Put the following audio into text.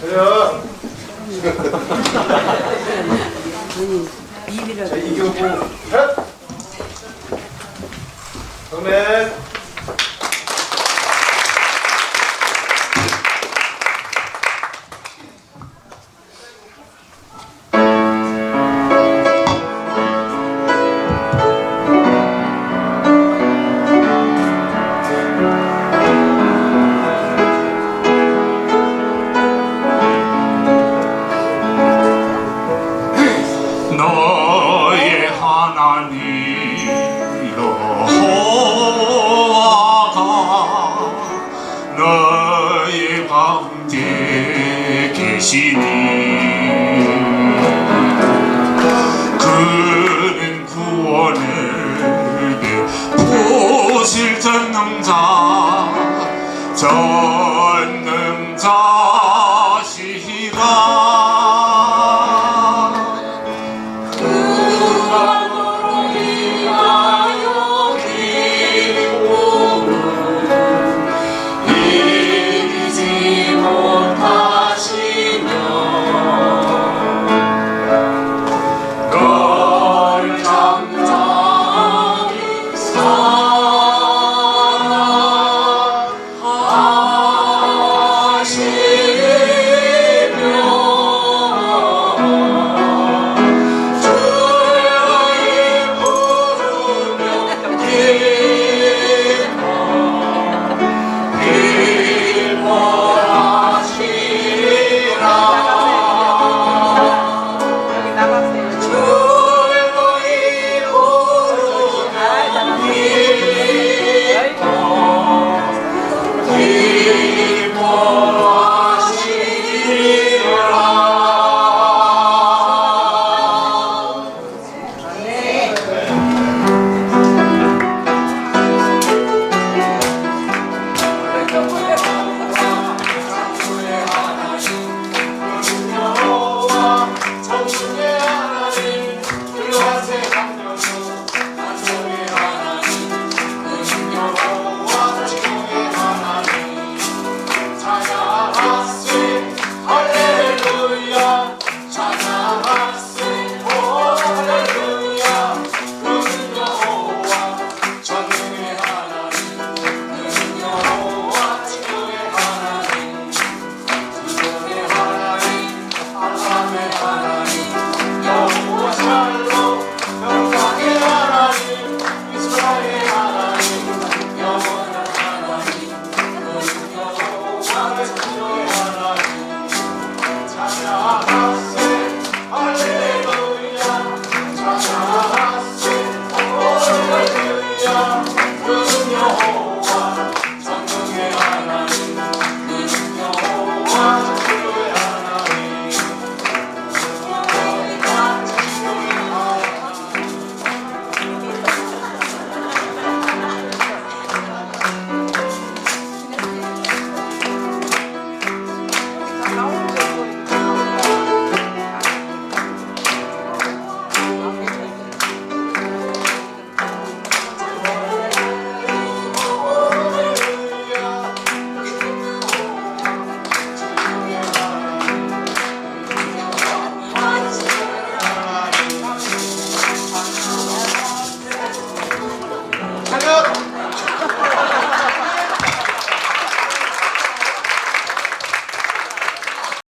저요. 입이라 자, 이교구. 헷. 그러면 되시니 그는 구원을 보실 전능자 전능자시라